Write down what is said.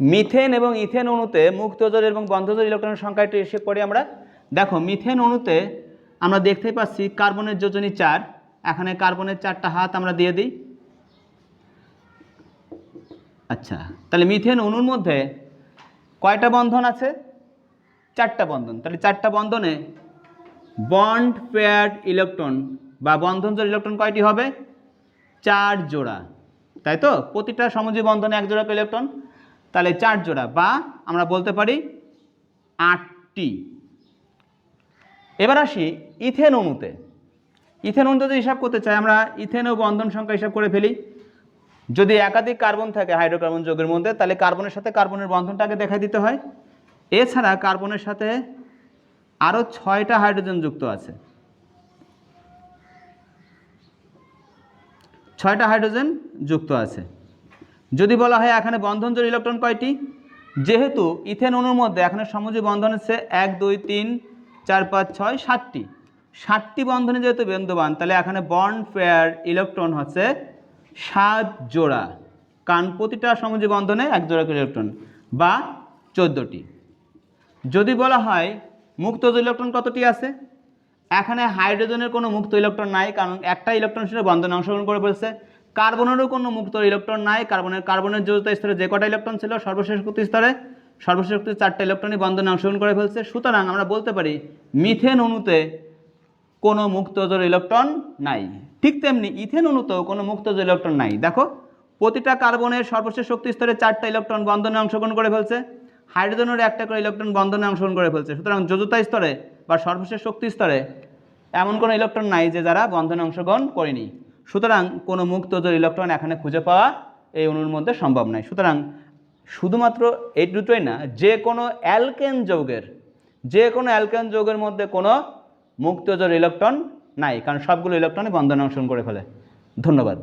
Methane এবং ethane অণুতে মুক্তজোর এবং বন্ধজোর ইলেকট্রনের সংখ্যা একটু হিসেব করি আমরা, দেখো, মিথেন অণুতে আমরা দেখতেই পাচ্ছি কার্বনের যোজনী চার। এখানে কার্বনের চারটা হাত আমরা দিয়ে দিই। আচ্ছা তাহলে মিথেন অণুর মধ্যে কয়টা বন্ধন আছে? চারটা বন্ধন। তাহলে চারটা বন্ধনে বন্ড পেয়ার্ড ইলেকট্রন বা বন্ধন ইলেকট্রন কয়টি হবে? চার জোড়া। তাই তো? প্রতিটা সমজী বন্ধনে এক জোড়া ইলেকট্রন। তাহলে চার জোড়া বা আমরা বলতে পারি আটটি। এবার আসি ইথেন অণুতে। ইথেন অণুতে যদি হিসাব করতে চাই, আমরা ইথেন ও বন্ধন সংখ্যা হিসাব করে ফেলি। যদি একাধিক কার্বন থাকে হাইড্রোকার্বন যৌগের মধ্যে, তাহলে কার্বনের সাথে কার্বনের বন্ধনটাকে দেখা দিতে হয়। এছাড়া কার্বনের সাথে আরও ছয়টা হাইড্রোজেন যুক্ত আছে। ছয়টা হাইড্রোজেন যুক্ত আছে। যদি বলা হয় এখানে বন্ধন জোড় ইলেকট্রন কয়টি? যেহেতু ইথেন অণুর মধ্যে এখানে সমযোজী বন্ধন হচ্ছে এক, দুই, তিন, চার, পাঁচ, ছয়, সাতটি। সাতটি বন্ধনে যেহেতু বিন্দুবান, তাহলে এখানে বন্ড পেয়ার ইলেকট্রন হচ্ছে সাত জোড়া। কারণ প্রতিটা সমযোজী বন্ধনে এক জোড়া ইলেকট্রন বা চোদ্দোটি। যদি বলা হয় মুক্ত ইলেকট্রন কতটি আছে? এখানে হাইড্রোজেনের কোনো মুক্ত ইলেকট্রন নাই, কারণ একটা ইলেকট্রন ছিল বন্ধনে অংশগ্রহণ করে ফেলছে। কার্বনেরও কোনো মুক্ত ইলেকট্রন নাই। কার্বনের কার্বনের যৌথ স্তরে যে কটা ইলেকট্রন ছিল, সর্বশেষ শক্তি স্তরে? সর্বশেষ চারটা ইলেকট্রনই বন্ধনে অংশগ্রহণ করে ফেলছে। সুতরাং আমরা বলতে পারি, মিথেন অণুতে কোনো মুক্তজোর ইলেকট্রন নাই। ঠিক তেমনি ইথেন অণুতেও কোনো মুক্তজোর ইলেকট্রন নাই। দেখো, প্রতিটা কার্বনের সর্বশেষ শক্তি স্তরে চারটা ইলেকট্রন বন্ধনে অংশগ্রহণ করে ফেলছে। হাইড্রোজেনের একটা করে ইলেকট্রন বন্ধনে অংশগ্রহণ করে ফেলছে। সুতরাং যোজতা স্তরে বা সর্বশেষ শক্তি স্তরে এমন কোনো ইলেকট্রন নাই যে যারা বন্ধনে অংশগ্রহণ করেনি। সুতরাং কোনো মুক্তজোর ইলেকট্রন এখানে খুঁজে পাওয়া এই অণুর মধ্যে সম্ভব নয়। সুতরাং শুধুমাত্র এই দুটোই না, যে কোনো অ্যালকেন যৌগের, যে কোনো অ্যালকেন যৌগের মধ্যে কোনো মুক্তজোর ইলেকট্রন নাই, কারণ সবগুলো ইলেকট্রনই বন্ধনে অংশগ্রহণ করে ফেলে। ধন্যবাদ।